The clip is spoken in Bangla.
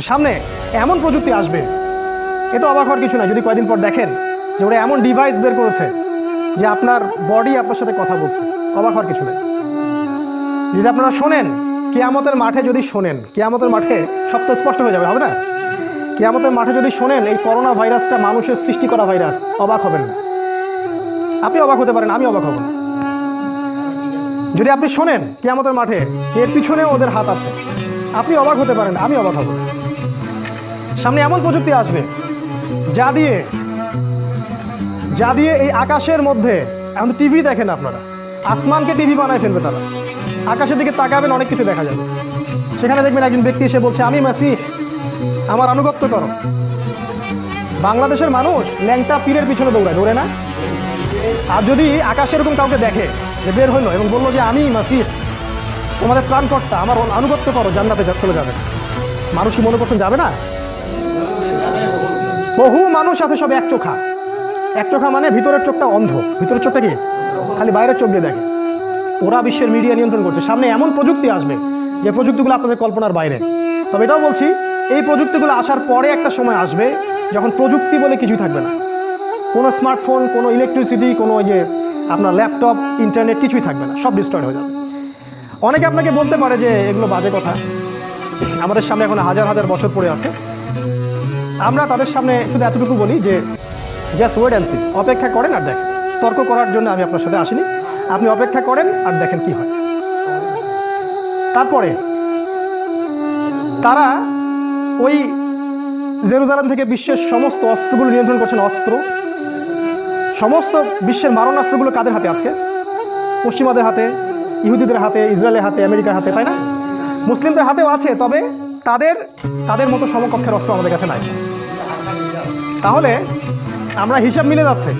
সামনে এমন প্রযুক্তি আসবে। এ তো অবাক হওয়ার কিছু না যদি কয়েকদিন পর দেখেন যে ওরা এমন ডিভাইস বের করেছে যে আপনার বডি আপনার সাথে কথা বলছে। অবাক হওয়ার কিছু নেই। যদি আপনারা শোনেন, কেয়ামতের মাঠে যদি শোনেন, কেয়ামতের মাঠে সব তো স্পষ্ট হয়ে যাবে, হবে না? কেয়ামতের মাঠে যদি শোনেন, এই করোনা ভাইরাসটা মানুষের সৃষ্টি করা ভাইরাস, অবাক হবেন না। আপনি অবাক হতে পারেন, আমি অবাক হব। না যদি আপনি শোনেন, কেয়ামতের মাঠে এর পিছনে ওদের হাত আছে, আপনি অবাক হতে পারেন, আমি অবাক হব। না সামনে এমন প্রযুক্তি আসবে যা দিয়ে যা দিয়ে এই আকাশের মধ্যে, এখন তো টিভি দেখেন আপনারা, আসমানকে টিভি বানায় ফেলবে তারা। আকাশের দিকে তাকাবেন, অনেক কিছু দেখা যাবে। সেখানে দেখবেন একজন ব্যক্তি এসে বলছে, আমি মাসি আমার আনুগত্য করো। বাংলাদেশের মানুষ ল্যাংটা পীরের পিছনে দৌড়ায়, দৌড়ে না? আর যদি আকাশে এরকম কাউকে দেখে, যে বের হইল এবং বলল যে, আমি মাসির তোমাদের ত্রাণকর্তা, আমার আনুগত্য করো, জান্নাতে চলে যাবে। মানুষ কি মনে করছেন যাবে না? বহু মানুষ আছে সব এক চোখা। এক চোখা মানে ভিতরের চোখটা অন্ধ। ভিতরের চোখটা কি? খালি বাইরের চোখ দিয়ে দেখে। ওরা বিশ্বের মিডিয়া নিয়ন্ত্রণ করছে। সামনে এমন প্রযুক্তি আসবে যে প্রযুক্তিগুলো আপনাদের কল্পনার বাইরে। তবে এটাও বলছি, এই প্রযুক্তিগুলো আসার পরে একটা সময় আসবে যখন প্রযুক্তি বলে কিছুই থাকবে না। কোনো স্মার্টফোন, কোনো ইলেকট্রিসিটি কোনো যে আপনার ল্যাপটপ ইন্টারনেট কিছুই থাকবে না। সব ডিস্ট্রয় হয়ে যাবে। অনেকে আপনাকে বলতে পারে যে, এগুলো বাজে কথা। আমাদের সামনে এখন হাজার হাজার বছর পড়ে আছে। আমরা তাদের সামনে শুধু এতটুকু বলি যে জাস্ট ওয়েট অ্যান্ড সি অপেক্ষা করেন আর দেখেন। তর্ক করার জন্য আমি আপনার সাথে আসিনি। আপনি অপেক্ষা করেন আর দেখেন কি হয়। তারপরে তারা ওই জেরুজালেম থেকে বিশ্বের সমস্ত অস্ত্রগুলো নিয়ন্ত্রণ করছেন, অস্ত্র। সমস্ত বিশ্বের মারণাস্ত্রগুলো কাদের হাতে আজকে? পশ্চিমাদের হাতে, ইহুদিদের হাতে, ইসরায়েলের হাতে, আমেরিকার হাতে, তাই না? মুসলিমদের হাতেও আছে, তবে তাদের তাদের মতো সমকক্ষের অস্ত্র আমাদের কাছে নাই। তাহলে আমরা হিসাব মিলে যাচ্ছে।